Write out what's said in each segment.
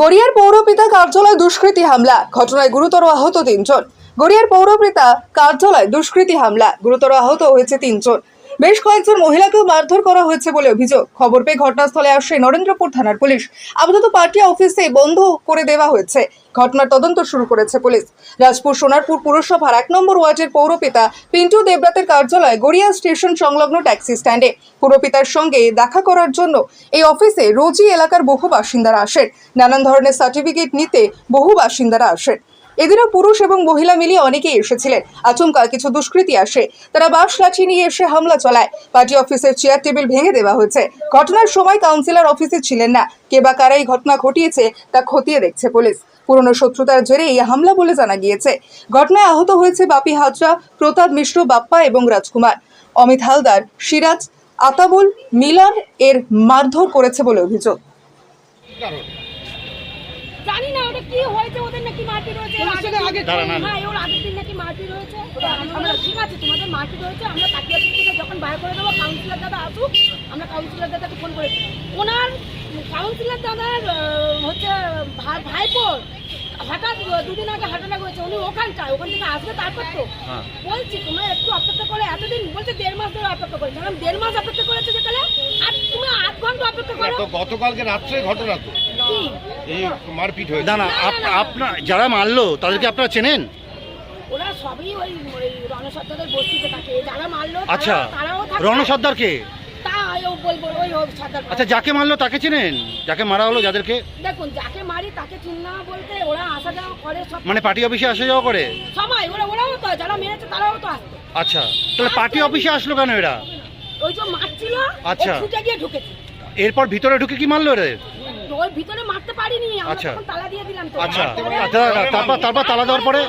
গড়িয়ার পৌরপিতা কার্যালয় দুষ্কৃতী হামলা, ঘটনায় গুরুতর আহত তিনজন। গড়িয়ার পৌরপিতা কার্যালয় দুষ্কৃতী হামলা, গুরুতর আহত হয়েছে তিনজন। বেশ কয়েকজন মহিলাকেও মারধর করা হয়েছে বলে অভিযোগ। খবর পেয়ে ঘটনাস্থলে আসে নরেন্দ্রপুর থানার পুলিশ। আপাতত পার্টি অফিসে বন্ধ করে দেওয়া হয়েছে। ঘটনার তদন্ত শুরু করেছে পুলিশ। রাজপুর সোনারপুর পুরসভার এক নম্বর ওয়ার্ডের পৌরপিতা পিন্টু দেবরাতের কার্যালয় গড়িয়া স্টেশন সংলগ্ন ট্যাক্সি স্ট্যান্ডে। পুরপিতার সঙ্গে দেখা করার জন্য এই অফিসে রোজই এলাকার বহু বাসিন্দারা আসেন। নানান ধরনের সার্টিফিকেট নিতে বহু বাসিন্দারা আসেন। এদিনও পুরুষ এবং মহিলা মিলিয়ে অনেকেই এসেছিলেন। আচমকা কিছু দুষ্কৃতী আসে। তারা বাঁশ লাঠি নিয়ে এসে হামলা চালায়। পার্টি অফিসের চেয়ার টেবিল ভেঙে দেওয়া হয়েছে। ঘটনার সময় কাউন্সিলর অফিসে ছিলেন না। কে বা কারা এই ঘটনা ঘটিয়েছে, তা খতিয়ে দেখছে পুলিশ। পুরনো শত্রুতার জেরে এই হামলা বলে জানা গিয়েছে। ঘটনায় আহত হয়েছে বাপি হাজরা, প্রতাপ মিশ্র, বাপ্পা এবং রাজকুমার। অমিত হালদার, সিরাজ, আতাবুল, মিলন এর মারধর করেছে বলে অভিযোগ। জানি না ওটা কি হয়েছে ওদের নাকি মারপিট হয়েছে দাঁড়ান, দাঁড়ান। হ্যাঁ ওর আগের দিন নাকি মারপিট হয়েছে আমরা ঠিক আছে তোমাদের মারপিট হয়েছে আমরা তাকিয়ে থেকে যখন বাইর করে দেবো কাউন্সিলর দাদা আসুক আমরা কাউন্সিলর দাদাকে ফোন করেছি ওনার কাউন্সিলর দাদার হচ্ছে ভাই ভাইপোর হঠাৎ দুদিন আগে হাঁটানা করেছে উনি ওখানটায় ওখান থেকে আসবে তারপর তো। হ্যাঁ। বলছি তোমরা একটু অপেক্ষা করে এতদিন বলছে দেড় মাস ধরে অপেক্ষা করেছে কারণ দেড় মাস অপেক্ষা করেছে যেখানে আর তুমি আট ঘণ্টা অপেক্ষা করো। গতকালকে রাত্রে ঘটনা তো। এই মারপিট হয়েছে। না না আপনার যারা মারলো তাদেরকে আপনারা চেনেন? ওরা সবই ওই ওই বস্তিতে থাকে। যারা মারলো আচ্ছা আচ্ছা যাকে মারলো তাকে চেনেন? যাকে মারা হলো যাদেরকে? দেখুন যাকে মারি তাকে চিন্না বলতে ওরা আসা যাওয়া করে সব। মানে পার্টি অফিসে আসা যাওয়া করে? সবাই ওরা ওরাও তো যারা মেরেছে তারাও তো আসতো আচ্ছা তাহলে পার্টি অফিসে আসলো কেন এরা? ওই যে মারছিল আচ্ছা। গিয়ে ঢুকেছে। এরপর ভিতরে ঢুকে কি মারলো এরা ওই ভিতরে মারতে পারিনি আমরা আচ্ছা। তখন তালা দিয়ে দিলাম তো আচ্ছা আচ্ছা, তারপর তারপর তালা দেওয়ার পরে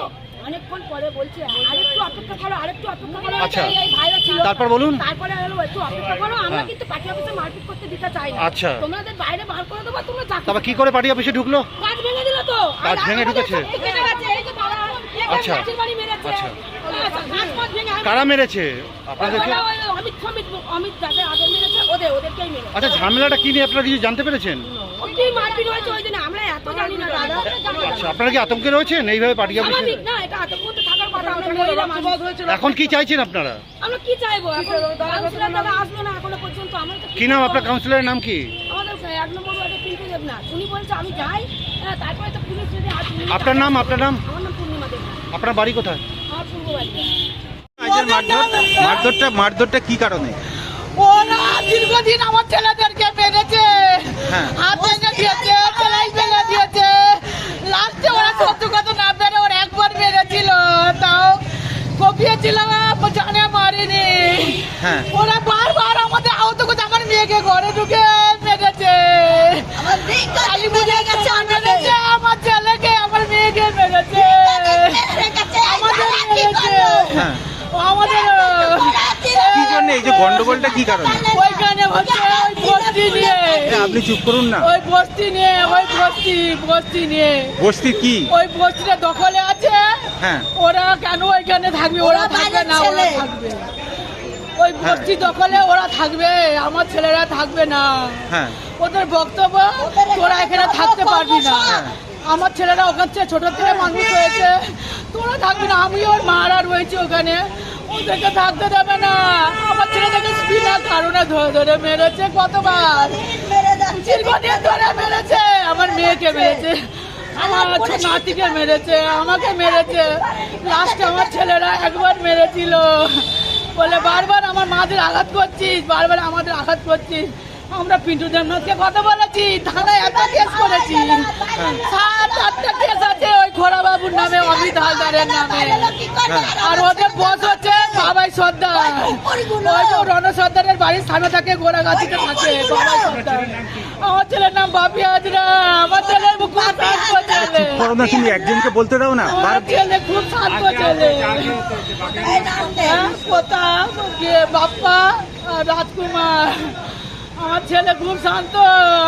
অনেকক্ষণ পরে বলছে আরেকটু অপেক্ষা করো আরেকটু অপেক্ষা করো আচ্ছা। এই- ভাইরা ছিল তারপর বলুন। তারপরে একটু অপেক্ষা করো আমরা হ্যাঁ। কিন্তু পার্টি অফিসে মারপিট করতে দিতে চাই না আচ্ছা। তোমাদের বাইরে বার করে দেবো তোমরা তারপর কি করে পার্টি অফিসে ঢুকলো কাজ ভেঙে দিল তো কাঁচ ভেঙে ঢুকেছে? সব কেটে গেছে, এই যে তারা, এই যে আচ্ছা। বাড়ি মেরেছে। আচ্ছা। আচ্ছা, কাঁচ ফাঁচ ভেঙে কারা মেরেছে আপনাদেরকে ওরা ওই অমিত ফমিত, অমিত যাদের আগে মেরেছে, ওদের- ওদেরকেই মেরেছে। আচ্ছা ঝামেলাটা কি নিয়ে আপনারা কিছু জানতে পেরেছেন? কি মারপিট হয়েছে ওই দিনে, আমরা এত জানি না দাদা। আচ্ছা আপনারা কি আতঙ্কে রয়েছেন? এইভাবে পার্টি অফিসে? না, এটা আতঙ্ক তো থাকার কথা, আমরা মহিলা এখন কি চাইছেন আপনারা? আমরা কি চাইব? এখন কাউন্সিলর দাদা আসলো না এখনও পর্যন্ত আমরা তো কি নাম আপনার কাউন্সিলরের নাম কি? আমাদের এক নম্বর ওয়ার্ডে পিন্টু দেবনাথ। উনি বলছে আমি যাই হ্যাঁ, তারপরে তো পুলিশ যদি আপনার নাম আপনার নাম? আমার নাম পূর্ণিমা দেবনাথ। আপনার বাড়ি কোথায়? আমার পূর্ব বাড়ি মারধর মারধরটা মারধরটা কি কারণে? ওরা দীর্ঘদিন আমার ছেলেদেরকে মেরেছে। হ্যাঁ। হাত ভেঙে দিয়েছে সেলাই ভেঙে দিয়েছে। লাস্টে ওরা সত্য কথা না মেরে ওরা একবার মেরেছিল। তাও কপিয়েছিলাম জানে মারিনি। হ্যাঁ। ওরা বারবার আমাদের আহত করছে। আমার মেয়েকে ঘরে ঢুকে গন্ডগোলটা কি কারণে? ওইখানে হচ্ছে ওই বস্তি নিয়ে। আপনি চুপ করুন না। ওই বস্তি নিয়ে ওই বস্তি বস্তি নিয়ে। বস্তি কি? ওই বস্তিটা দখলে আছে। হ্যাঁ। ওরা কেন ওইখানে থাকবে? ওরা থাকবে না ওরা থাকবে। ওই বস্তি দখলে ওরা থাকবে আমার ছেলেরা থাকবে না। হ্যাঁ। ওদের বক্তব্য তোরা এখানে থাকতে পারবি না। আমার ছেলেরা ওখান থেকে ছোট থেকে মানুষ হয়েছে। তোরা থাকবি না আমি ওর মারা রয়েছে ওখানে। ওদেরকে থাকতে দেবে না। আমার ছেলেদেরকে বিনা কারণে ধরে ধরে মেরেছে কতবার? ধরে মেরেছে। আমার মেয়েকে মেরেছে। আমার মেরেছে। আমাকে মেরেছে। লাস্টে আমার ছেলেরা একবার মেরেছিল। বলে, বারবার আমার আঘাত করছিস, বারবার আমাদের আঘাত করছিস। আমরা পিন্টু দেবনাথকে কথা বলেছি থানায় এত কেস করেছি। সাত আটটা কেস আছে ওই খোড়া বাবুর নামে অমিত হালদারের নামে। আর ওদের বস হচ্ছে বাবাই সর্দার। ওই তো রণ সর্দারের বাড়ির সামনে থাকে গোড়াগাছিতে থাকে বাবাই সর্দার। আমার ছেলের নাম বাপি হাজরা আমার ছেলের খুব শান্ত ছেলে করো না তুমি একজনকে বলতে দাও না আমার ছেলে খুব শান্ত ছেলে হ্যাঁ, প্রতাপ বাপ্পা আর রাজকুমার। আমার ছেলে খুব শান্ত।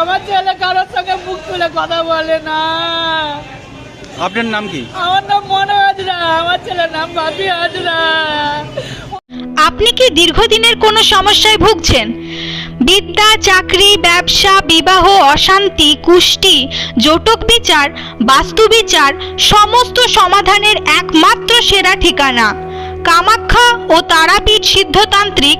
আমার ছেলে কারোর সঙ্গে মুখ তুলে কথা বলে না। আপনার নাম কি? আমার নাম মনে হাজরা আমার ছেলের নাম বাপি হাজরা আপনি কি দীর্ঘদিনের কোনো সমস্যায় ভুগছেন? বিদ্যা চাকরি ব্যবসা বিবাহ অশান্তি কুষ্টি জটক বিচার বাস্তু বিচার সমস্ত সমাধানের একমাত্র সেরা ঠিকানা। কামাখ্যা ও তারাপীঠ সিদ্ধতান্ত্রিক